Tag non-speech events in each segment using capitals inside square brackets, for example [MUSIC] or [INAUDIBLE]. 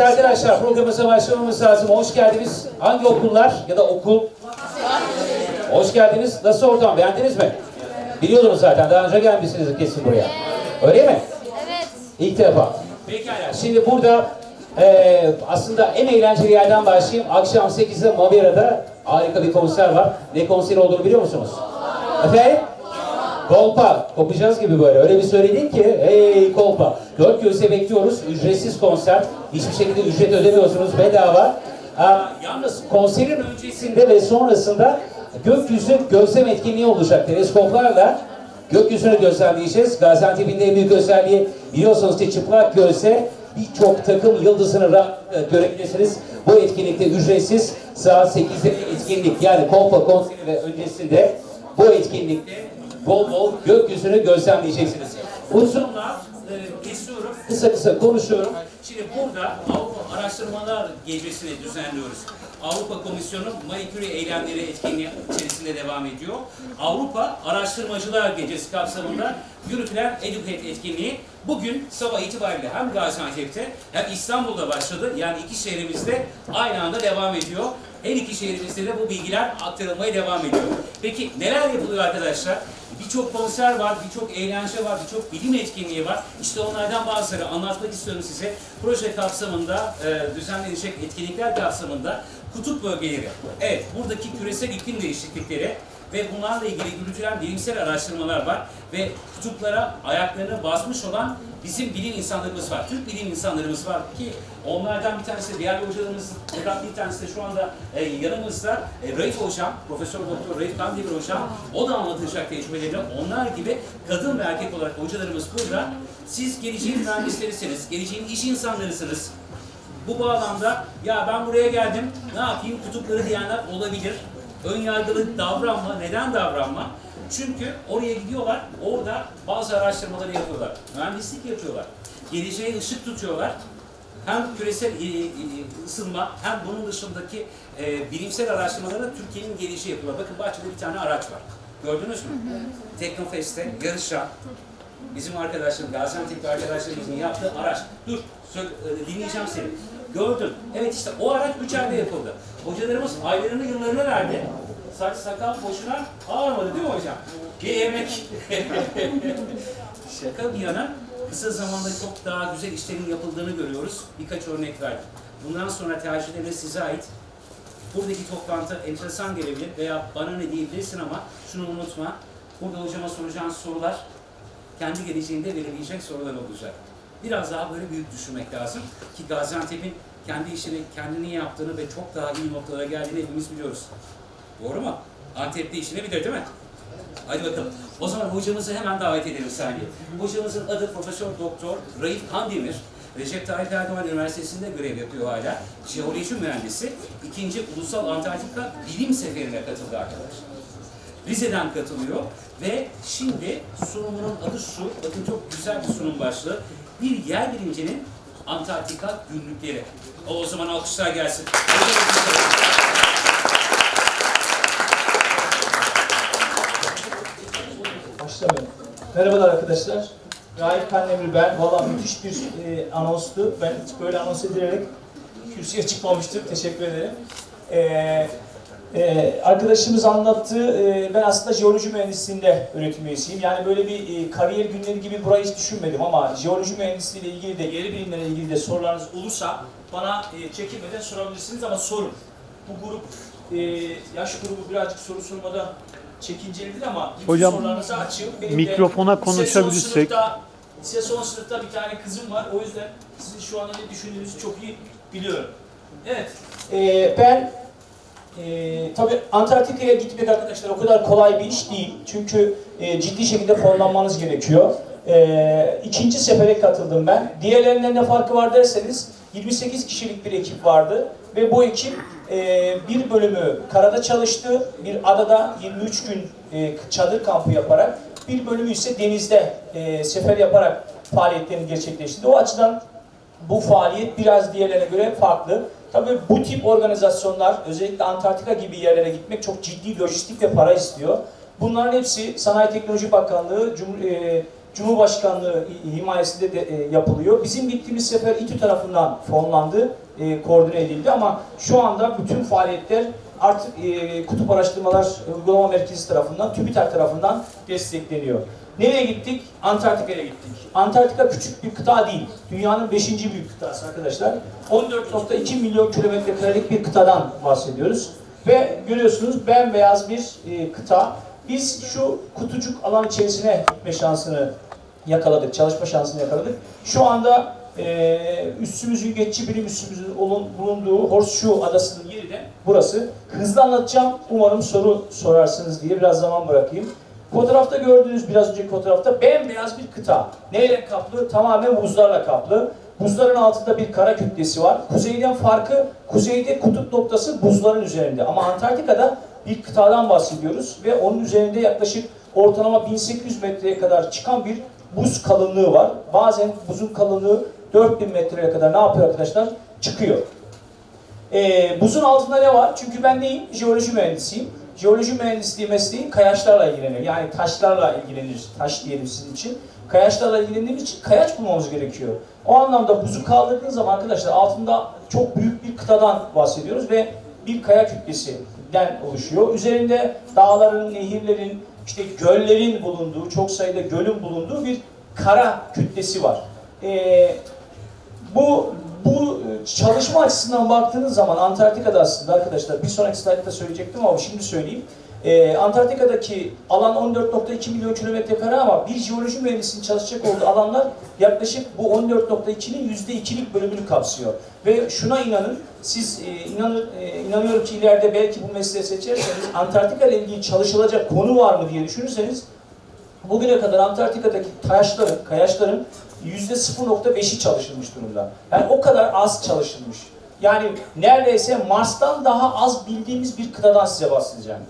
Evet arkadaşlar programımıza başlamamız lazım. Hoş geldiniz. Hangi okullar ya da okul? Hoş geldiniz. Nasıl ortam? Beğendiniz mi? Biliyordunuz zaten. Daha önce gelmişsiniz kesin buraya. Öyle mi? Evet. İlk defa. Pekala. Şimdi burada eee, aslında en eğlenceli yerden başlayayım. Akşam 8'de Mavera'da harika bir konser var. Ne konseri olduğunu biliyor musunuz? Efendim? Kolpa. Kopacağız gibi böyle. Öyle bir söyledin ki hey kolpa. Dört gözle bekliyoruz. Ücretsiz konser. Hiçbir şekilde ücret ödemiyorsunuz. Bedava. Aa, yalnız konserin öncesinde ve sonrasında gökyüzü gözlem etkinliği olacak. Teleskoplarla gökyüzünü gözlemleyeceğiz. Gaziantep'in en büyük özelliği biliyorsunuz ki çıplak gözle birçok takım yıldızını rahatlıkla görebilirsiniz. Bu etkinlikte ücretsiz saat 8'de etkinlik yani kolpa konseri ve öncesinde bu etkinlikte bol bol gökyüzünü gözlemleyeceksiniz. Uzun laf e, kesiyorum, kısa kısa konuşuyorum. Şimdi burada Avrupa Araştırmalar Gecesi'ni düzenliyoruz. Avrupa Komisyonu Marie Curie eylemleri etkinliği içerisinde devam ediyor. Avrupa Araştırmacılar Gecesi kapsamında yürütülen Educate etkinliği bugün sabah itibariyle hem Gaziantep'te hem İstanbul'da başladı. Yani iki şehrimizde aynı anda devam ediyor. Her iki şehrimizde de bu bilgiler aktarılmaya devam ediyor. Peki neler yapılıyor arkadaşlar? Birçok konser var, birçok eğlence var, birçok bilim etkinliği var. İşte onlardan bazıları anlatmak istiyorum size. Proje kapsamında e, düzenlenecek etkinlikler kapsamında kutup bölgeleri. Evet, buradaki küresel iklim değişiklikleri ve bunlarla ilgili yürütülen bilimsel araştırmalar var ve kutuplara ayaklarını basmış olan bizim bilim insanlarımız var. Türk bilim insanlarımız var ki onlardan bir tanesi diğer hocalarımız, bir tanesi de şu anda e, yanımızda e, Raif Hocam, Profesör Doktor Raif Kandemir Hocam. O da anlatacak tecrübelerini. Onlar gibi kadın ve erkek olarak hocalarımız burada. Siz geleceğin mühendislerisiniz, geleceğin iş insanlarısınız. Bu bağlamda ya ben buraya geldim ne yapayım kutupları diyenler olabilir. Ön yargılı davranma. Neden davranma? Çünkü oraya gidiyorlar, orada bazı araştırmaları yapıyorlar. Mühendislik yapıyorlar. Geleceğe ışık tutuyorlar. Hem küresel e, e, ısınma hem bunun dışındaki e, bilimsel araştırmalara Türkiye'nin geleceği yapıyorlar. Bakın bahçede bir tane araç var. Gördünüz mü? Teknofest'te yarışan bizim arkadaşlarım, Gaziantep'li arkadaşlarımızın yaptığı araç. Dur, e, dinleyeceğim seni. Gördüm. Evet işte o araç üç ayda yapıldı. Hocalarımız aylarını, yıllarını verdi. Saç sakal boşuna ağırmadı değil mi hocam? Bir emek. [LAUGHS] Şaka bir yana kısa zamanda çok daha güzel işlerin yapıldığını görüyoruz. Birkaç örnek verdim. Bundan sonra tercihleriniz size ait. Buradaki toplantı enteresan gelebilir veya bana ne diyebilirsin ama şunu unutma. Burada hocama soracağın sorular kendi geleceğinde verebilecek sorular olacak. Biraz daha böyle büyük düşünmek lazım ki Gaziantep'in kendi işini kendini yaptığını ve çok daha iyi noktalara geldiğini hepimiz biliyoruz. Doğru mu? Antep'te işini bilir değil mi? Hadi bakalım. O zaman hocamızı hemen davet edelim saniye. Hocamızın adı Profesör Doktor Raif Kandemir. Recep Tayyip Erdoğan Üniversitesi'nde görev yapıyor hala. Jeoloji mühendisi. ikinci Ulusal Antarktika Bilim Seferi'ne katıldı arkadaşlar. Rize'den katılıyor ve şimdi sunumunun adı şu, bakın çok güzel bir sunum başlığı. Bir yer bilimcinin Antarktika günlükleri. O, o zaman alkışlar gelsin. Başlamayalım. Merhabalar arkadaşlar. Raif Kandemir ben. Valla müthiş bir e, anonstu. Ben hiç böyle anons edilerek kürsüye çıkmamıştım. Teşekkür ederim. E, e, arkadaşımız anlattı. E, ben aslında jeoloji mühendisliğinde öğretim üyesiyim. Yani böyle bir e, kariyer günleri gibi burayı hiç düşünmedim ama jeoloji mühendisliğiyle ilgili de, yeri bilimlerle ilgili de sorularınız olursa bana e, çekinmeden sorabilirsiniz ama sorun. Bu grup, e, yaş grubu birazcık soru sormada çekincelidir ama Hocam, sorularınızı açığım. Benim mikrofona konuşabilirsek. Lise son sınıfta bir tane kızım var. O yüzden sizin şu anda ne düşündüğünüzü çok iyi biliyorum. Evet. Ee, ben ee, tabii Antarktika'ya gitmek arkadaşlar o kadar kolay bir iş değil. Çünkü e, ciddi şekilde formlanmanız gerekiyor. Ee, ikinci sefere katıldım ben. Diğerlerinden ne farkı var derseniz 28 kişilik bir ekip vardı. Ve bu ekip e, bir bölümü karada çalıştı. Bir adada 23 gün e, çadır kampı yaparak bir bölümü ise denizde e, sefer yaparak faaliyetlerini gerçekleştirdi. O açıdan bu faaliyet biraz diğerlerine göre farklı. Tabii bu tip organizasyonlar özellikle Antarktika gibi yerlere gitmek çok ciddi lojistik ve para istiyor. Bunların hepsi Sanayi Teknoloji Bakanlığı, Cumhur- e, Cumhurbaşkanlığı hi- himayesinde de e, yapılıyor. Bizim gittiğimiz sefer İTÜ tarafından fonlandı, e, koordine edildi ama şu anda bütün faaliyetler artık e, Kutup Araştırmalar Uygulama Merkezi tarafından, TÜBİTAK tarafından destekleniyor. Nereye gittik? Antarktika'ya gittik. Antarktika küçük bir kıta değil. Dünyanın 5. büyük kıtası arkadaşlar. 14.2 milyon kilometre karelik bir kıtadan bahsediyoruz. Ve görüyorsunuz bembeyaz bir e, kıta. Biz şu kutucuk alan içerisine gitme şansını yakaladık, çalışma şansını yakaladık. Şu anda e, üssümüzün, geçici bilim üssümüzün bulunduğu Horseshoe adasının yeri de burası. Hızlı anlatacağım. Umarım soru sorarsınız diye biraz zaman bırakayım. Fotoğrafta gördüğünüz biraz önceki fotoğrafta bembeyaz bir kıta. Neyle kaplı? Tamamen buzlarla kaplı. Buzların altında bir kara kütlesi var. Kuzeyden farkı, kuzeyde kutup noktası buzların üzerinde. Ama Antarktika'da bir kıtadan bahsediyoruz ve onun üzerinde yaklaşık ortalama 1800 metreye kadar çıkan bir buz kalınlığı var. Bazen buzun kalınlığı 4000 metreye kadar ne yapıyor arkadaşlar? Çıkıyor. Ee, buzun altında ne var? Çünkü ben neyim? Jeoloji mühendisiyim. Jeoloji mühendisliği mesleği kayaçlarla ilgileniyor. Yani taşlarla ilgilenir. Taş diyelim sizin için. Kayaçlarla ilgilendiğimiz için kayaç bulmamız gerekiyor. O anlamda buzu kaldırdığınız zaman arkadaşlar altında çok büyük bir kıtadan bahsediyoruz ve bir kaya kütlesinden oluşuyor. Üzerinde dağların, nehirlerin, işte göllerin bulunduğu, çok sayıda gölün bulunduğu bir kara kütlesi var. Ee, bu bu çalışma açısından baktığınız zaman Antarktika'da aslında arkadaşlar bir sonraki slaytta söyleyecektim ama şimdi söyleyeyim. Ee, Antarktika'daki alan 14.2 milyon kilometre kare ama bir jeoloji mühendisinin çalışacak olduğu alanlar yaklaşık bu 14.2'nin %2'lik bölümünü kapsıyor. Ve şuna inanın, siz e, inanır, e, inanıyorum ki ileride belki bu mesleği seçerseniz Antarktika ile ilgili çalışılacak konu var mı diye düşünürseniz Bugüne kadar Antarktika'daki taşların, kayaçların yüzde 0.5'i çalışılmış durumda. Yani o kadar az çalışılmış. Yani neredeyse Mars'tan daha az bildiğimiz bir kıtadan size bahsedeceğim.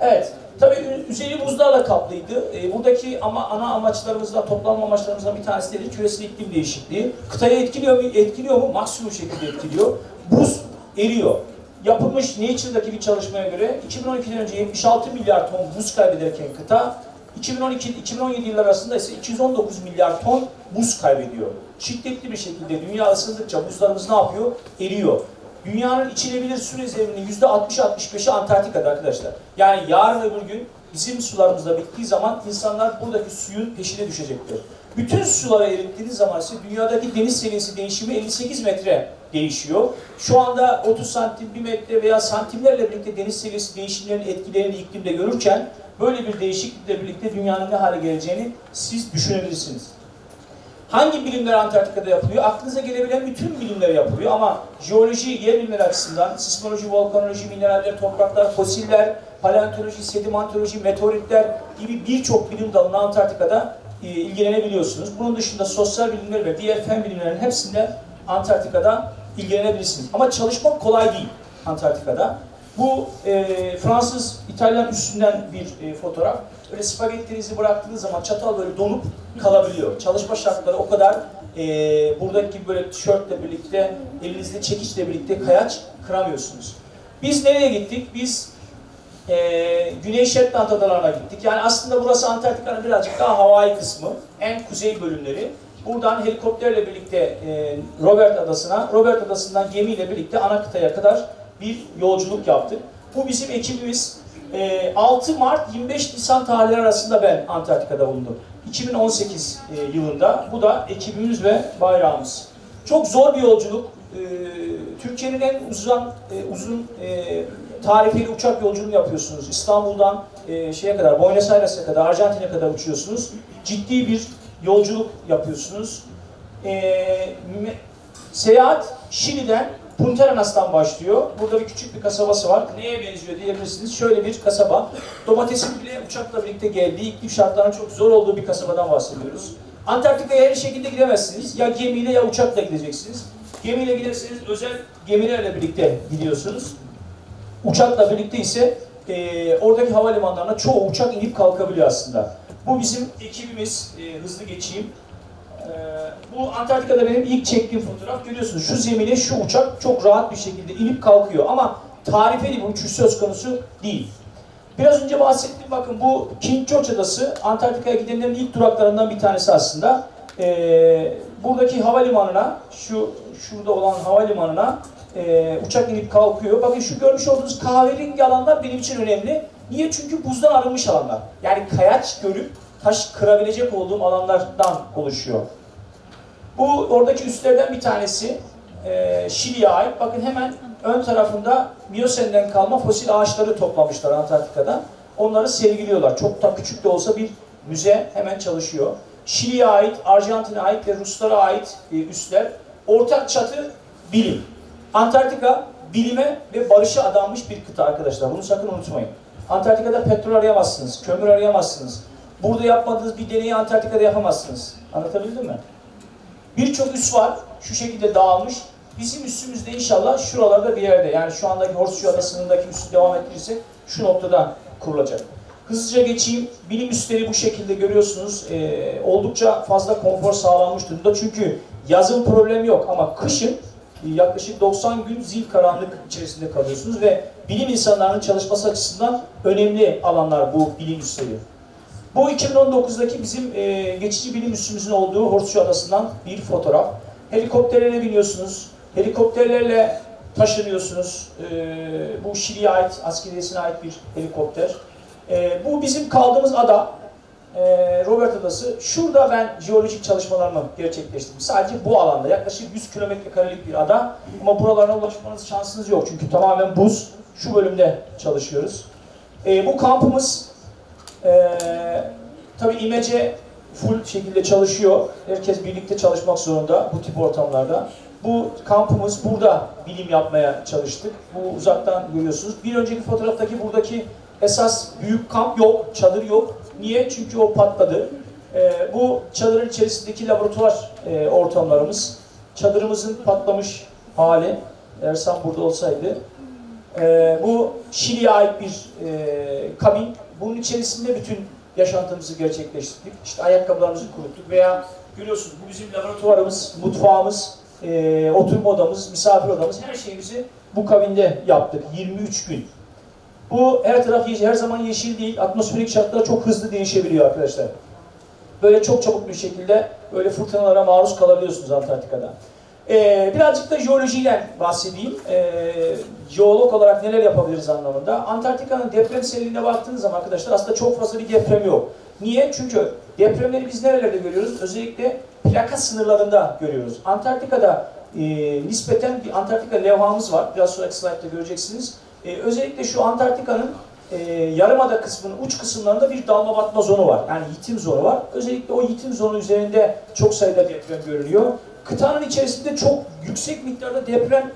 Evet, tabii üzeri buzlarla kaplıydı. Ee, buradaki ama ana amaçlarımızdan, toplanma amaçlarımızdan bir tanesi de küresel iklim değişikliği. Kıtayı etkiliyor mu? Etkiliyor mu? Maksimum şekilde etkiliyor. Buz eriyor. Yapılmış Nature'daki bir çalışmaya göre 2012'den önce 76 milyar ton buz kaybederken kıta 2012-2017 yılları arasında ise 219 milyar ton buz kaybediyor. Şiddetli bir şekilde dünya ısındıkça buzlarımız ne yapıyor? Eriyor. Dünyanın içilebilir su rezervinin %60-65'i Antarktika'da arkadaşlar. Yani yarın öbür gün bizim sularımızda bittiği zaman insanlar buradaki suyun peşine düşecektir. Bütün sulara erittiğiniz zaman ise dünyadaki deniz seviyesi değişimi 58 metre değişiyor. Şu anda 30 santim, 1 metre veya santimlerle birlikte deniz seviyesi değişimlerinin etkilerini iklimde görürken böyle bir değişiklikle birlikte dünyanın ne hale geleceğini siz düşünebilirsiniz. Hangi bilimler Antarktika'da yapılıyor? Aklınıza gelebilen bütün bilimler yapılıyor ama jeoloji, yer bilimleri açısından sismoloji, volkanoloji, mineraller, topraklar, fosiller, paleontoloji, sedimentoloji, meteoritler gibi birçok bilim dalına Antarktika'da e, ilgilenebiliyorsunuz. Bunun dışında sosyal bilimler ve diğer fen bilimlerinin hepsinde Antarktika'da ilgilenebilirsiniz. Ama çalışmak kolay değil Antarktika'da. Bu e, Fransız, İtalyan üstünden bir e, fotoğraf. Öyle spagettinizi bıraktığınız zaman çatal böyle donup kalabiliyor. Çalışma şartları o kadar e, buradaki gibi böyle tişörtle birlikte, elinizde çekiçle birlikte kayaç kıramıyorsunuz. Biz nereye gittik? Biz e, Güney Shetland adalarına gittik. Yani aslında burası Antarktika'nın birazcık daha havai kısmı. En kuzey bölümleri. Buradan helikopterle birlikte e, Robert Adası'na, Robert Adası'ndan gemiyle birlikte ana kıtaya kadar bir yolculuk yaptık. Bu bizim ekibimiz. E, 6 Mart 25 Nisan tarihleri arasında ben Antarktika'da bulundum. 2018 e, yılında. Bu da ekibimiz ve bayrağımız. Çok zor bir yolculuk. E, Türkiye'nin en uzun e, uzun e, tarifeli uçak yolculuğunu yapıyorsunuz. İstanbul'dan e, şeye kadar, Buenos Aires'e kadar, Arjantin'e kadar uçuyorsunuz. Ciddi bir yolculuk yapıyorsunuz. E, me- seyahat Şili'den Punta Arenas'tan başlıyor. Burada bir küçük bir kasabası var. Neye benziyor diyebilirsiniz. Şöyle bir kasaba. Domatesin bile uçakla birlikte geldiği, iklim şartlarının çok zor olduğu bir kasabadan bahsediyoruz. Antarktika'ya her şekilde gidemezsiniz. Ya gemiyle ya uçakla gideceksiniz. Gemiyle giderseniz özel gemilerle birlikte gidiyorsunuz. Uçakla birlikte ise e, oradaki havalimanlarına çoğu uçak inip kalkabiliyor aslında. Bu bizim ekibimiz. E, hızlı geçeyim. E, bu Antarktika'da benim ilk çektiğim fotoğraf. Görüyorsunuz şu zemine şu uçak çok rahat bir şekilde inip kalkıyor. Ama tarifeli bir uçuş söz konusu değil. Biraz önce bahsettiğim bakın bu King George Adası Antarktika'ya gidenlerin ilk duraklarından bir tanesi aslında. Ee, buradaki havalimanına, şu şurada olan havalimanına e, uçak inip kalkıyor. Bakın şu görmüş olduğunuz kahverengi alanlar benim için önemli. Niye? Çünkü buzdan arınmış alanlar. Yani kayaç görüp taş kırabilecek olduğum alanlardan oluşuyor. Bu oradaki üslerden bir tanesi e, Şili'ye ait. Bakın hemen ön tarafında Miyosen'den kalma fosil ağaçları toplamışlar Antarktika'da. Onları sergiliyorlar. Çok da küçük de olsa bir müze hemen çalışıyor. Şili'ye ait, Arjantin'e ait ve Ruslara ait e, üsler. Ortak çatı bilim. Antarktika bilime ve barışa adanmış bir kıta arkadaşlar. Bunu sakın unutmayın. Antarktika'da petrol arayamazsınız, kömür arayamazsınız. Burada yapmadığınız bir deneyi Antarktika'da yapamazsınız. Anlatabildim mi? Birçok üs var. Şu şekilde dağılmış. Bizim üssümüz de inşallah şuralarda bir yerde. Yani şu andaki Horseshoe Adası'ndaki üssü devam ettirirsek şu noktada kurulacak. Hızlıca geçeyim. Bilim üsleri bu şekilde görüyorsunuz. Ee, oldukça fazla konfor sağlanmış durumda. Çünkü yazın problem yok ama kışın yaklaşık 90 gün zil karanlık içerisinde kalıyorsunuz ve bilim insanlarının çalışması açısından önemli alanlar bu bilim üsleri. Bu 2019'daki bizim e, geçici bilim üssümüzün olduğu Horseshoe Adası'ndan bir fotoğraf. Helikopterlere biniyorsunuz, helikopterlerle taşınıyorsunuz. E, bu Şili'ye ait, askeriyesine ait bir helikopter. E, bu bizim kaldığımız ada, e, Robert Adası. Şurada ben jeolojik çalışmalarımı gerçekleştirdim. Sadece bu alanda, yaklaşık 100 kilometre karelik bir ada. Ama buralara ulaşmanız şansınız yok çünkü tamamen buz. Şu bölümde çalışıyoruz. E, bu kampımız ee, tabii imece full şekilde çalışıyor. Herkes birlikte çalışmak zorunda bu tip ortamlarda. Bu kampımız burada bilim yapmaya çalıştık. Bu uzaktan görüyorsunuz. Bir önceki fotoğraftaki buradaki esas büyük kamp yok, çadır yok. Niye? Çünkü o patladı. Ee, bu çadırın içerisindeki laboratuvar e, ortamlarımız. Çadırımızın patlamış hali. Ersan burada olsaydı ee, bu Şili'ye ait bir e, kabin. Bunun içerisinde bütün yaşantımızı gerçekleştirdik. İşte ayakkabılarımızı kuruttuk veya görüyorsunuz bu bizim laboratuvarımız, mutfağımız, e, oturma odamız, misafir odamız her şeyimizi bu kabinde yaptık 23 gün. Bu her taraf her zaman yeşil değil. Atmosferik şartlar çok hızlı değişebiliyor arkadaşlar. Böyle çok çabuk bir şekilde böyle fırtınalara maruz kalabiliyorsunuz Antarktika'da. Ee, birazcık da jeolojiden bahsedeyim. Ee, jeolog olarak neler yapabiliriz anlamında. Antarktika'nın deprem seriline baktığınız zaman arkadaşlar aslında çok fazla bir deprem yok. Niye? Çünkü depremleri biz nerelerde görüyoruz? Özellikle plaka sınırlarında görüyoruz. Antarktika'da e, nispeten bir Antarktika levhamız var. Biraz sonraki slaytta göreceksiniz. E, özellikle şu Antarktika'nın e, yarımada kısmının uç kısımlarında bir dalma batma zonu var. Yani yitim zonu var. Özellikle o yitim zonu üzerinde çok sayıda deprem görülüyor. Kıtanın içerisinde çok yüksek miktarda deprem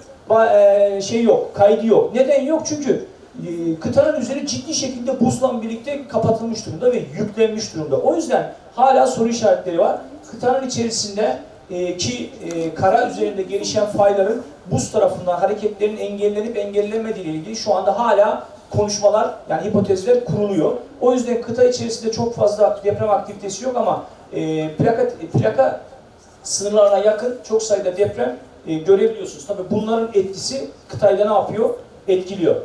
e, şey yok, kaydı yok. Neden yok? Çünkü e, kıtanın üzeri ciddi şekilde buzla birlikte kapatılmış durumda ve yüklenmiş durumda. O yüzden hala soru işaretleri var. Kıtanın içerisinde e, ki e, kara üzerinde gelişen fayların buz tarafından hareketlerin engellenip engellenmediği ile ilgili şu anda hala konuşmalar yani hipotezler kuruluyor. O yüzden kıta içerisinde çok fazla deprem aktivitesi yok ama e, plaka, plaka sınırlarına yakın çok sayıda deprem e, görebiliyorsunuz. Tabii bunların etkisi kıtayda ne yapıyor? Etkiliyor.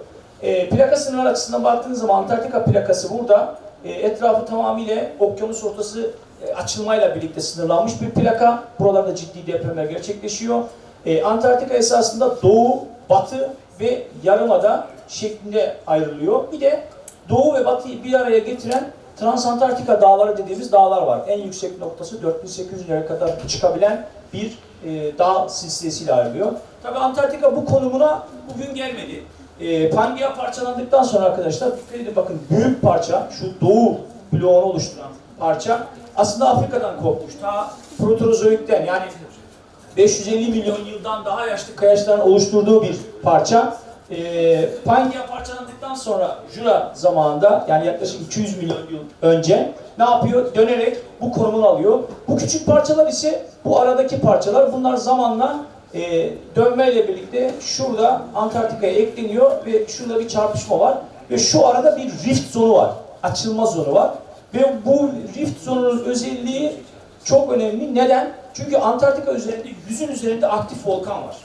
E, plaka sınırlar açısından baktığınız zaman Antarktika plakası burada e, etrafı tamamıyla okyanus ortası açılmayla birlikte sınırlanmış bir plaka. Buralarda ciddi depremler gerçekleşiyor. E, Antarktika esasında doğu, batı ve yarımada şeklinde ayrılıyor. Bir de doğu ve batıyı bir araya getiren Transantarktika dağları dediğimiz dağlar var. En yüksek noktası 4800 lira kadar çıkabilen bir e, dağ silsilesiyle ayrılıyor. Tabi Antarktika bu konumuna bugün gelmedi. E, Pangea parçalandıktan sonra arkadaşlar dikkat edin bakın büyük parça şu doğu bloğunu oluşturan parça aslında Afrika'dan kopmuş. Ta Proterozoik'ten yani 550 milyon yıldan daha yaşlı kayaçların oluşturduğu bir parça. E, Pangea parçalandıktan sonra Jura zamanında yani yaklaşık 200 milyon yıl önce ne yapıyor? Dönerek bu konumunu alıyor. Bu küçük parçalar ise bu aradaki parçalar. Bunlar zamanla e, dönmeyle birlikte şurada Antarktika'ya ekleniyor ve şurada bir çarpışma var. Ve şu arada bir rift zonu var. Açılma zonu var. Ve bu rift zonunun özelliği çok önemli. Neden? Çünkü Antarktika üzerinde, yüzün üzerinde aktif volkan var.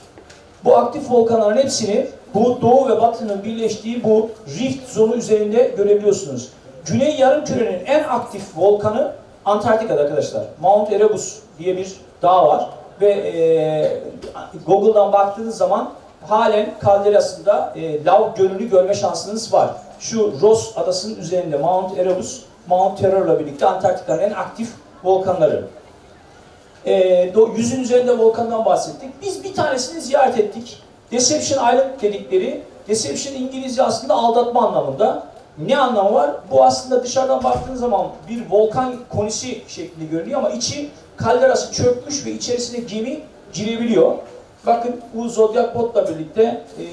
Bu aktif volkanların hepsini bu doğu ve batının birleştiği bu rift zonu üzerinde görebiliyorsunuz. Güney yarımkürenin en aktif volkanı Antarktika'da arkadaşlar. Mount Erebus diye bir dağ var ve e, Google'dan baktığınız zaman halen kalderasında e, lav gölünü görme şansınız var. Şu Ross adasının üzerinde Mount Erebus, Mount Terror'la birlikte Antarktika'nın en aktif volkanları. E, yüzün üzerinde volkandan bahsettik. Biz bir tanesini ziyaret ettik. Deception Island dedikleri, Deception İngilizce aslında aldatma anlamında. Ne anlamı var? Bu aslında dışarıdan baktığınız zaman bir volkan konisi şeklinde görünüyor ama içi kalderası çökmüş ve içerisine gemi girebiliyor. Bakın bu Zodiac botla birlikte e,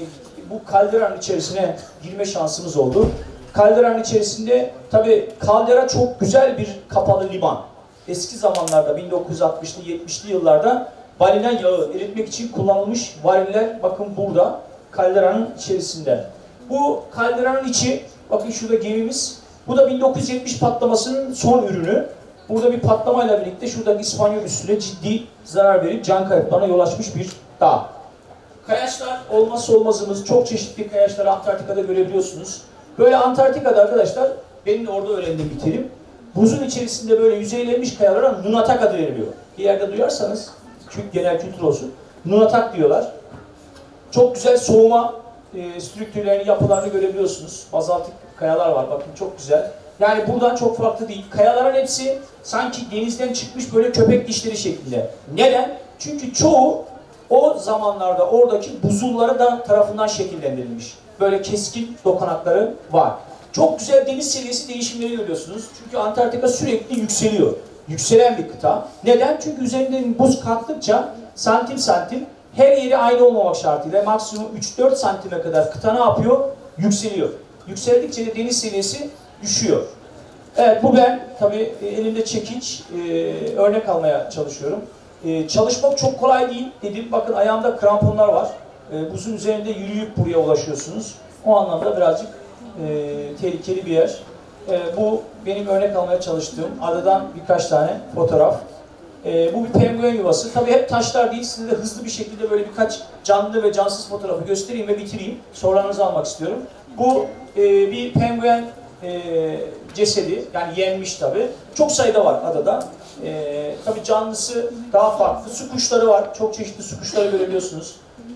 bu kalderanın içerisine girme şansımız oldu. Kalderanın içerisinde tabi kaldera çok güzel bir kapalı liman. Eski zamanlarda 1960'lı 70'li yıllarda balina yağı eritmek için kullanılmış variller bakın burada kalderanın içerisinde. Bu kalderanın içi bakın şurada gemimiz. Bu da 1970 patlamasının son ürünü. Burada bir patlamayla birlikte şuradaki İspanyol üssüne ciddi zarar verip can kayıplarına yol açmış bir dağ. Kayaçlar olmazsa olmazımız. Çok çeşitli kayaçları Antarktika'da görebiliyorsunuz. Böyle Antarktika'da arkadaşlar, benim orada öğrendim bir. Buzun içerisinde böyle yüzeylenmiş kayalara nunatak adı veriliyor. Bir yerde duyarsanız, çünkü genel kültür olsun, nunatak diyorlar. Çok güzel soğuma e, strüktürlerini, yapılarını görebiliyorsunuz. Bazaltik kayalar var, bakın çok güzel. Yani buradan çok farklı değil. Kayaların hepsi sanki denizden çıkmış böyle köpek dişleri şeklinde. Neden? Çünkü çoğu o zamanlarda oradaki buzulları da tarafından şekillendirilmiş. Böyle keskin dokunakları var. Çok güzel deniz seviyesi değişimleri görüyorsunuz. Çünkü Antarktika sürekli yükseliyor. Yükselen bir kıta. Neden? Çünkü üzerinden buz kalktıkça santim santim her yeri aynı olmamak şartıyla maksimum 3-4 santime kadar kıta ne yapıyor? Yükseliyor. Yükseldikçe de deniz seviyesi düşüyor. Evet bu ben tabii e, elimde çekiç e, örnek almaya çalışıyorum. E, çalışmak çok kolay değil dedim. Bakın ayağımda kramponlar var. E, buzun üzerinde yürüyüp buraya ulaşıyorsunuz. O anlamda birazcık e, tehlikeli bir yer. E, bu benim örnek almaya çalıştığım adadan birkaç tane fotoğraf. E, bu bir penguen yuvası. Tabii hep taşlar değil. Size de hızlı bir şekilde böyle birkaç canlı ve cansız fotoğrafı göstereyim ve bitireyim. Sorularınızı almak istiyorum. Bu e, bir penguen e, cesedi. Yani yenmiş tabii. Çok sayıda var adada. E, tabii canlısı daha farklı. Su kuşları var. Çok çeşitli su kuşları görebiliyorsunuz.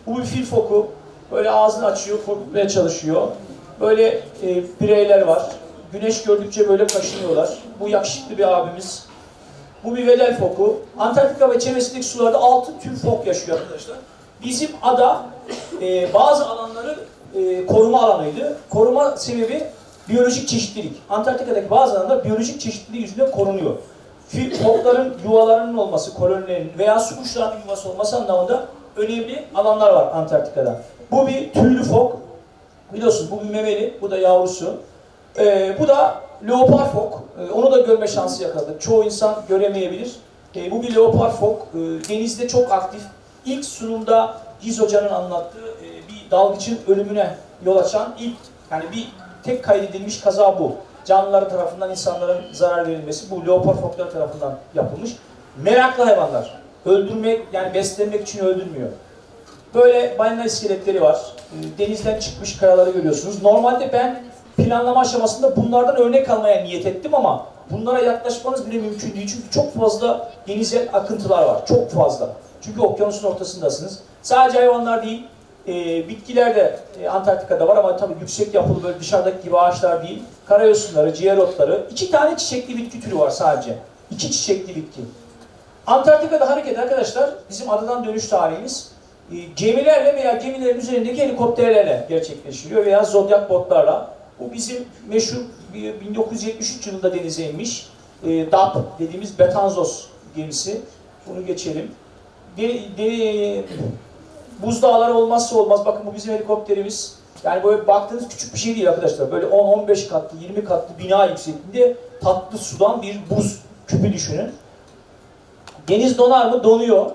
Bu bir fil foku. Böyle ağzını açıyor, korkutmaya çalışıyor. Böyle e, bireyler var. Güneş gördükçe böyle kaşınıyorlar. Bu yakışıklı bir abimiz. Bu bir vedel foku. Antarktika ve çevresindeki sularda altı tür fok yaşıyor arkadaşlar. Bizim ada e, bazı alanları e, koruma alanıydı. Koruma sebebi biyolojik çeşitlilik. Antarktika'daki bazı alanlar biyolojik çeşitliliği yüzünden korunuyor. Fokların yuvalarının olması, kolonilerin veya su kuşlarının yuvası olması anlamında önemli alanlar var Antarktika'da. Bu bir tüylü fok. Biliyorsun bu bir memeli, bu da yavrusu. Ee, bu da leopar fok. Ee, onu da görme şansı yakaladık. Çoğu insan göremeyebilir. Ee, bu bir leopar fok. Ee, denizde çok aktif. İlk sunumda Giz Hoca'nın anlattığı e, bir dalgıçın ölümüne yol açan ilk, yani bir tek kaydedilmiş kaza bu. Canlılar tarafından insanların zarar verilmesi bu leopar foklar tarafından yapılmış. Meraklı hayvanlar. Öldürmek, yani beslenmek için öldürmüyor. Böyle balina iskeletleri var. Ee, Denizden çıkmış kayaları görüyorsunuz. Normalde ben planlama aşamasında bunlardan örnek almaya niyet ettim ama bunlara yaklaşmanız bile mümkün değil. Çünkü çok fazla denizel akıntılar var. Çok fazla. Çünkü okyanusun ortasındasınız. Sadece hayvanlar değil, e, bitkiler de e, Antarktika'da var ama tabii yüksek yapılı böyle dışarıdaki gibi ağaçlar değil. Karayosunları, ciğer otları. iki tane çiçekli bitki türü var sadece. İki çiçekli bitki. Antarktika'da hareket arkadaşlar bizim adadan dönüş tarihimiz e, gemilerle veya gemilerin üzerindeki helikopterlerle gerçekleşiyor veya zodyak botlarla. Bu bizim meşhur bir 1973 yılında denize inmiş e, DAP dediğimiz Betanzos gemisi. Bunu geçelim. De, de, buzdağları olmazsa olmaz. Bakın bu bizim helikopterimiz. Yani böyle baktığınız küçük bir şey değil arkadaşlar. Böyle 10-15 katlı, 20 katlı bina yüksekliğinde tatlı sudan bir buz küpü düşünün. Deniz donar mı? Donuyor.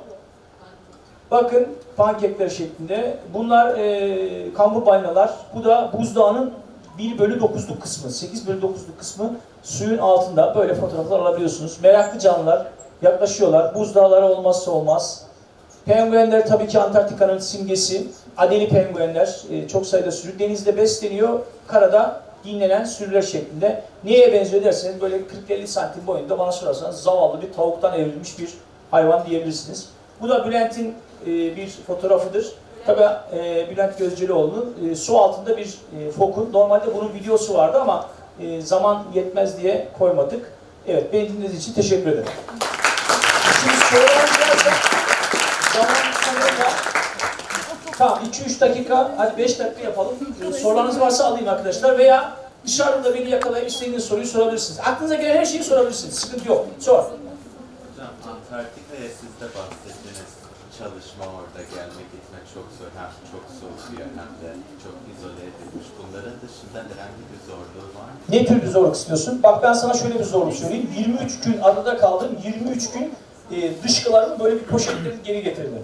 Bakın pankekler şeklinde. Bunlar e, kambur balinalar. Bu da buzdağının 1 bölü 9'luk kısmı, 8 bölü 9'luk kısmı suyun altında. Böyle fotoğraflar alabiliyorsunuz. Meraklı canlılar yaklaşıyorlar. Buzdağları olmazsa olmaz. Penguenler tabii ki Antarktika'nın simgesi. Adeli penguenler e, çok sayıda sürü. Denizde besleniyor, karada dinlenen sürüler şeklinde. Neye benziyor derseniz böyle 40-50 santim boyunda bana sorarsanız zavallı bir tavuktan evrilmiş bir hayvan diyebilirsiniz. Bu da Bülent'in e, bir fotoğrafıdır. Tabii e, Bülent Gözcülüoğlu'nun e, su altında bir e, fokun. Normalde bunun videosu vardı ama e, zaman yetmez diye koymadık. Evet, beni dinlediğiniz için teşekkür ederim. Şimdi varsa zaman var. Tamam 2-3 dakika, hadi 5 dakika yapalım. Ee, Sorularınız varsa alayım arkadaşlar veya dışarıda beni yakalayıp istediğiniz soruyu sorabilirsiniz. Aklınıza gelen her şeyi sorabilirsiniz. Sıkıntı yok. Sor. Hocam Antarktika'ya siz de bahsettiniz. Çalışma orada gelmek gitmek çok zor. Hem çok soğuk bir yer hem de çok izole edilmiş. Bunların dışında herhangi bir zorluğu var mı? Ne tür bir zorluk istiyorsun? Bak ben sana şöyle bir zorluk söyleyeyim. 23 gün adada kaldım. 23 gün e, dışkılarımı böyle bir poşetlerin geri getirdim.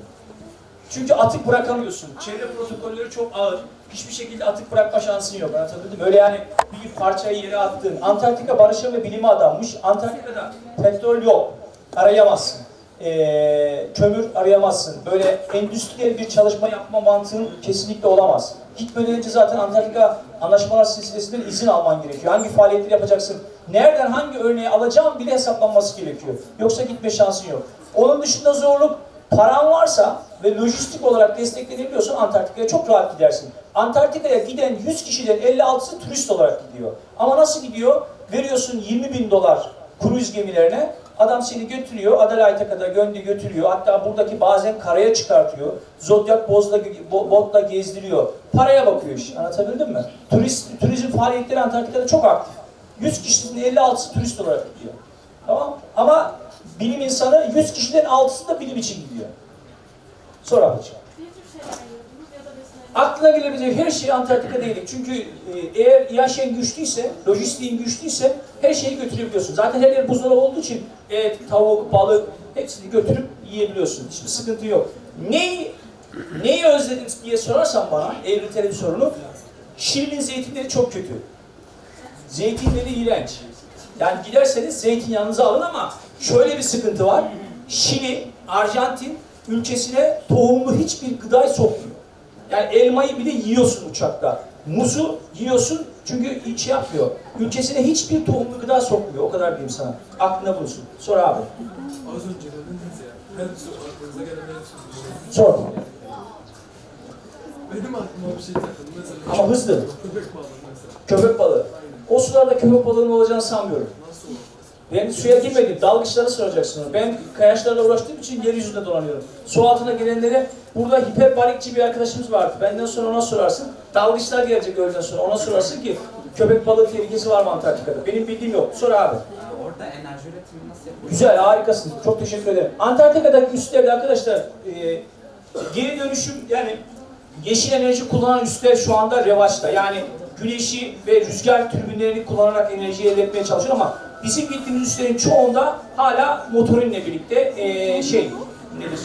Çünkü atık bırakamıyorsun. Çevre protokolleri çok ağır. Hiçbir şekilde atık bırakma şansın yok. Anlatabildim mi? Öyle yani bir parçayı yere attın. Antarktika barışa ve bilime adanmış. Antarktika'da petrol yok. Arayamazsın. Ee, kömür arayamazsın. Böyle endüstriyel bir çalışma yapma mantığın kesinlikle olamaz. Gitmeden önce zaten Antarktika anlaşmalar silsilesinden izin alman gerekiyor. Hangi faaliyetleri yapacaksın? Nereden hangi örneği alacağım bile hesaplanması gerekiyor. Yoksa gitme şansın yok. Onun dışında zorluk paran varsa ve lojistik olarak desteklenebiliyorsan Antarktika'ya çok rahat gidersin. Antarktika'ya giden 100 kişiden 56'sı turist olarak gidiyor. Ama nasıl gidiyor? Veriyorsun 20 bin dolar kruz gemilerine. Adam seni götürüyor, Adelaide'e kadar göndü götürüyor. Hatta buradaki bazen karaya çıkartıyor. Zodyak bozla, bo- botla gezdiriyor. Paraya bakıyor iş. Anlatabildim mi? Turist, turizm faaliyetleri Antarktika'da çok aktif. 100 kişinin 56'sı turist olarak gidiyor. Tamam Ama bilim insanı 100 kişiden 6'sı da bilim için gidiyor. Da besin Aklına gelebilecek her şey Antarktika değildik. Çünkü e, eğer yaşayan güçlüyse, lojistiğin güçlüyse her şeyi götürebiliyorsun. Zaten her yer buzdolabı olduğu için et, tavuk, balık hepsini götürüp yiyebiliyorsun. Hiçbir sıkıntı yok. Neyi, neyi özledin diye sorarsan bana, evriteli bir sorunu, Şili'nin zeytinleri çok kötü. Zeytinleri iğrenç. Yani giderseniz zeytin yanınıza alın ama şöyle bir sıkıntı var. Şili, Arjantin ülkesine tohumlu hiçbir gıdayı sokmuyor. Yani elmayı bile yiyorsun uçakta. Muzu yiyorsun çünkü hiç şey yapmıyor. Ülkesine hiçbir tohumlu gıda sokmuyor. O kadar diyeyim sana. Aklına bulunsun. Sor abi. Az önce dediniz ya, su aklınıza gelen en son Sor. Benim aklıma bir şey takıldı mesela. Ama hızlı. Köpek balığı mesela. Köpek balığı. O sularda köpek balığının olacağını sanmıyorum. Ben suya girmedim. Dalgıçlara soracaksın onu. Ben kayaçlarla uğraştığım için yeryüzünde dolanıyorum. Su altına gelenlere burada hiperbarikçi bir arkadaşımız vardı. Benden sonra ona sorarsın. Dalgıçlar gelecek öğleden sonra. Ona sorarsın ki köpek balığı tehlikesi var mı Antarktika'da? Benim bildiğim yok. Sor abi. Orada enerji üretimi nasıl yapılıyor? Güzel, harikasın. Çok teşekkür ederim. Antarktika'daki üstlerde arkadaşlar e, geri dönüşüm yani yeşil enerji kullanan üsler şu anda revaçta. Yani güneşi ve rüzgar türbinlerini kullanarak enerji elde etmeye çalışıyor ama bizim gittiğimiz üslerin çoğunda hala motorunla birlikte e, şey nedir?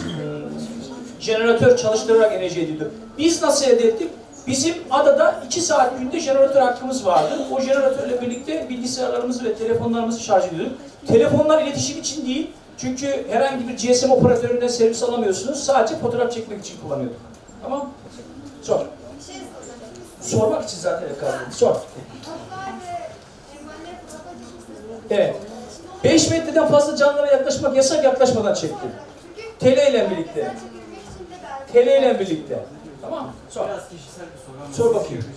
Jeneratör çalıştırarak enerji edildi. Biz nasıl elde ettik? Bizim adada 2 saat günde jeneratör hakkımız vardı. O jeneratörle birlikte bilgisayarlarımızı ve telefonlarımızı şarj ediyorduk. Telefonlar iletişim için değil. Çünkü herhangi bir GSM operatöründen servis alamıyorsunuz. Sadece fotoğraf çekmek için kullanıyorduk. Tamam? Sor. Sormak için zaten kaldı. Sor. Toplar ve envaller fotoğrafa çekmişsiniz. Evet. 5 metreden fazla canlılara yaklaşmak yasak yaklaşmadan çektim. TL ile birlikte. TL ile birlikte. Tamam Sor. Ama Sor siz bakayım. şey?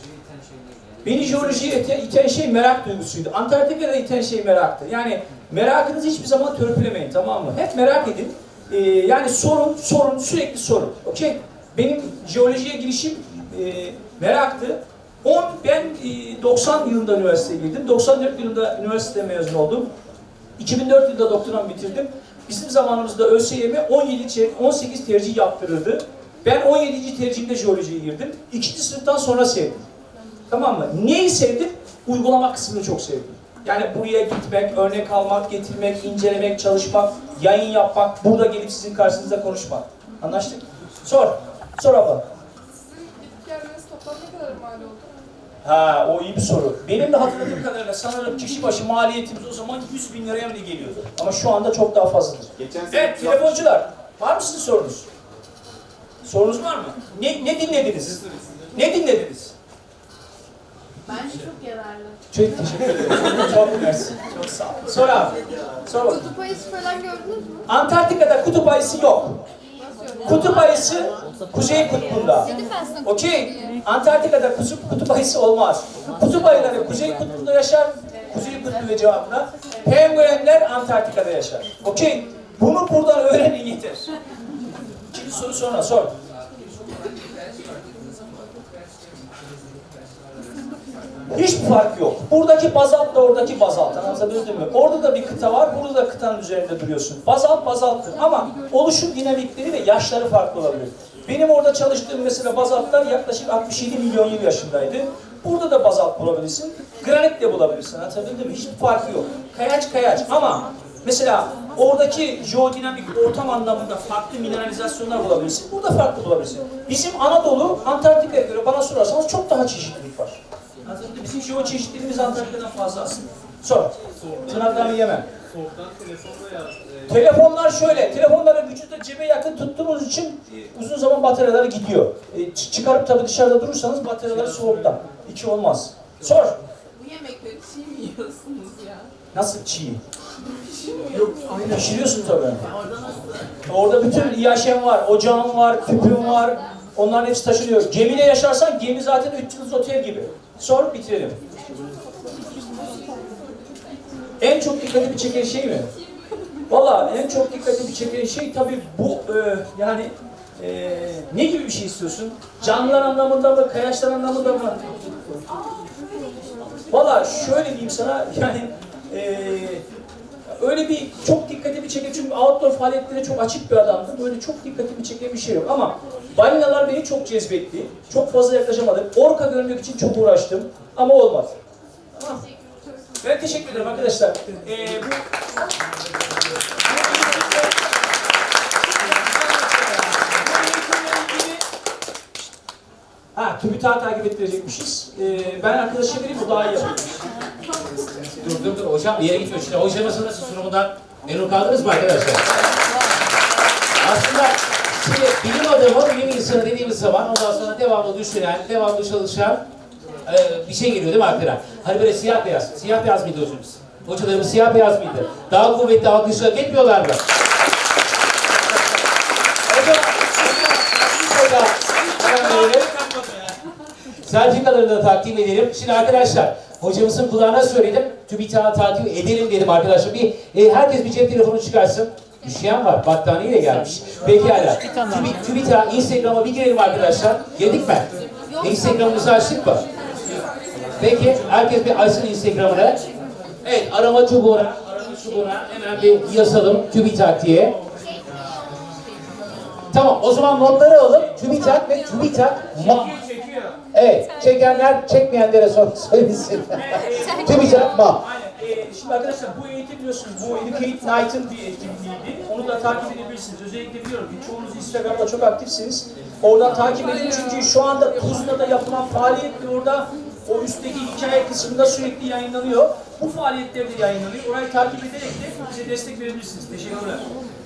Beni jeolojiye iten, iten şey merak duygusuydu. Antarktika'da iten şey meraktı. Yani merakınızı hiçbir zaman törpülemeyin tamam mı? Hep merak edin. Ee, yani sorun, sorun, sürekli sorun. Okey? Benim jeolojiye girişim e, meraktı. 10, ben e, 90 yılında üniversiteye girdim. 94 yılında üniversite mezun oldum. 2004 yılında doktoramı bitirdim. Bizim zamanımızda ÖSYM 17 çe- 18 tercih yaptırırdı. Ben 17. tercihimde jeolojiye girdim. İkinci sınıftan sonra sevdim. Tamam mı? Neyi sevdim? Uygulama kısmını çok sevdim. Yani buraya gitmek, örnek almak, getirmek, incelemek, çalışmak, yayın yapmak, burada gelip sizin karşınızda konuşmak. Anlaştık? Sor. Sor abla. Sizin gidip gelmeniz toplam ne kadar mal oldu? Ha o iyi bir soru. Benim de hatırladığım kadarıyla sanırım kişi başı maliyetimiz o zaman 100 bin liraya mı ne geliyordu? Ama şu anda çok daha fazladır. Geçen sene Evet telefoncular. Var mı sizin sorunuz? Sorunuz var mı? Ne, ne dinlediniz? Ne dinlediniz? Bence çok yararlı. Çok teşekkür ederim. [LAUGHS] Çok mersi. Çok sağ olun. Sor abi. Sor. Kutup ayısı falan gördünüz mü? Antarktika'da kutup ayısı yok. Nasıl yok? Kutup ayısı kuzey kutbunda. Okey. Antarktika'da kutup, kutup ayısı olmaz. Kutup ayıları kuzey kutbunda yaşar. Kuzey kutbu ve cevabına. Penguenler Antarktika'da yaşar. Okey. Bunu buradan öğrenin yeter. İkinci soru sonra sor. Hiçbir fark yok. Buradaki bazaltla oradaki bazalt. Anlatabildim mi? Orada da bir kıta var, burada da kıtanın üzerinde duruyorsun. Bazalt bazalttır ama oluşum dinamikleri ve yaşları farklı olabilir. Benim orada çalıştığım mesela bazaltlar yaklaşık 67 milyon yıl yaşındaydı. Burada da bazalt bulabilirsin. Granit de bulabilirsin. Anlatabildim mi? Hiçbir farkı yok. Kayaç kayaç ama mesela oradaki jeodinamik ortam anlamında farklı mineralizasyonlar bulabilirsin. Burada farklı bulabilirsin. Bizim Anadolu Antarktika'ya göre bana sorarsanız çok daha çeşitlilik var. Mı? Bizim jeo çeşitliliğimiz Antarktika'dan fazla aslında. Sor. Tırnaklarını yemem. Soğuktan telefonda yaz. e, Telefonlar şöyle, telefonları vücuda cebe yakın tuttuğunuz için uzun zaman bataryaları gidiyor. E, çıkarıp tabii dışarıda durursanız bataryaları soğukta. İki olmaz. Sor. Bu yemekleri çiğ mi yiyorsunuz ya? Nasıl çiğ? Yok, pişiriyorsun tabii. Orada bütün yaşam var, ocağın var, tüpün var. Onların hepsi taşınıyor. Gemide yaşarsan gemi zaten 3 yıldız otel gibi. Sor bitirelim. En çok dikkatimi çeken şey mi? Valla en çok dikkatimi çeken şey tabii bu e, yani e, ne gibi bir şey istiyorsun? Canlılar anlamında mı, kayaçlar anlamında mı? Valla şöyle diyeyim sana yani e, öyle bir çok dikkatimi çeken çünkü outdoor faaliyetlere çok açık bir adamdım. Böyle çok dikkatimi çeken bir şey yok ama balinalar beni çok cezbetti. Çok fazla yaklaşamadım. Orka görmek için çok uğraştım ama olmadı. Tamam. Ben teşekkür ederim arkadaşlar. Ee, bu... Ha, TÜBİTAK'ı takip ettirecekmişiz. Ee, ben arkadaşa vereyim, o daha iyi yapıyor. Dur dur dur hocam bir yere gitmiyor. Şimdi hocamızın nasıl sunumundan memnun kaldınız mı arkadaşlar? Aslında şimdi bilim adamı, bilim insanı dediğimiz zaman ondan sonra devamlı düşünen, devamlı çalışan e, bir şey geliyor değil mi aklına? Hani böyle siyah beyaz. Siyah beyaz mıydı hocamız? Hocalarımız siyah beyaz mıydı? Daha kuvvetli alkış hak etmiyorlar mı? Sertifikalarını da takdim edelim. Şimdi arkadaşlar, hocamızın kulağına söyledim. TÜBİTAK'ı takip edelim dedim arkadaşlar. Bir, e, herkes bir cep telefonu çıkarsın. Üşüyen var, battaniyeyle gelmiş. Pekala. TÜBİ- TÜBİTAK Instagram'a bir girelim arkadaşlar. Girdik mi? Instagram'ımızı açtık mı? Peki, herkes bir açsın Instagram'ını. Evet, arama çubuğuna, arama çubuğuna hemen bir yazalım TÜBİTAK diye. Tamam, o zaman notları alalım. TÜBİTAK ve TÜBİTAK ma- Çekiyor. Evet, çekenler çekmeyenlere sor söylesin. [LAUGHS] TÜBİTAK ma. Aynen. Ee, şimdi arkadaşlar bu eğitim biliyorsunuz, bu Educate Night'ın bir etkinliğiydi. Onu da takip edebilirsiniz. Özellikle biliyorum ki çoğunuz Instagram'da çok aktifsiniz. Oradan takip edin çünkü şu anda Tuzla'da yapılan faaliyet de orada o üstteki hikaye kısmında sürekli yayınlanıyor. Bu faaliyetler de yayınlanıyor. Orayı takip ederek de bize destek verebilirsiniz. Teşekkürler.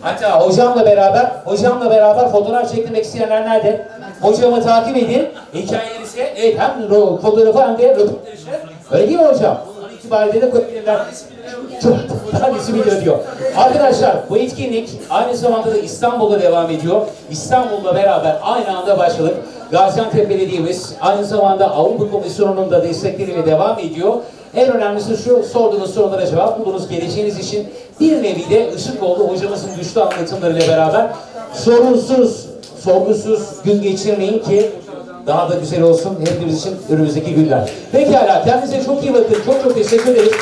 Hatta hocamla beraber, hocamla beraber fotoğraf çektirmek isteyenler nerede? Hocamı takip edin. Hikayeleri ise, evet hem fotoğrafı hem de röportajı. Öyle değil mi hocam? Bunun itibariyle de koyabilirler. Çok tanesi biliyor diyor. Arkadaşlar bu etkinlik aynı zamanda da İstanbul'da devam ediyor. İstanbul'la beraber aynı anda başladık. Gaziantep Belediye'miz aynı zamanda Avrupa Komisyonu'nun da destekleriyle devam ediyor. En önemlisi şu, sorduğunuz sorulara cevap bulduğunuz geleceğiniz için bir nevi de ışık oldu hocamızın güçlü anlatımlarıyla beraber. Sorunsuz, sorgusuz gün geçirmeyin ki daha da güzel olsun hepimiz için önümüzdeki günler. Pekala, kendinize çok iyi bakın. Çok çok teşekkür ederiz.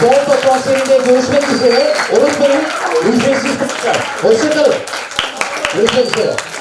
Toronto konserinde görüşmek üzere. Unutmayın, ücretsiz konser. Hoşçakalın. Görüşmek üzere.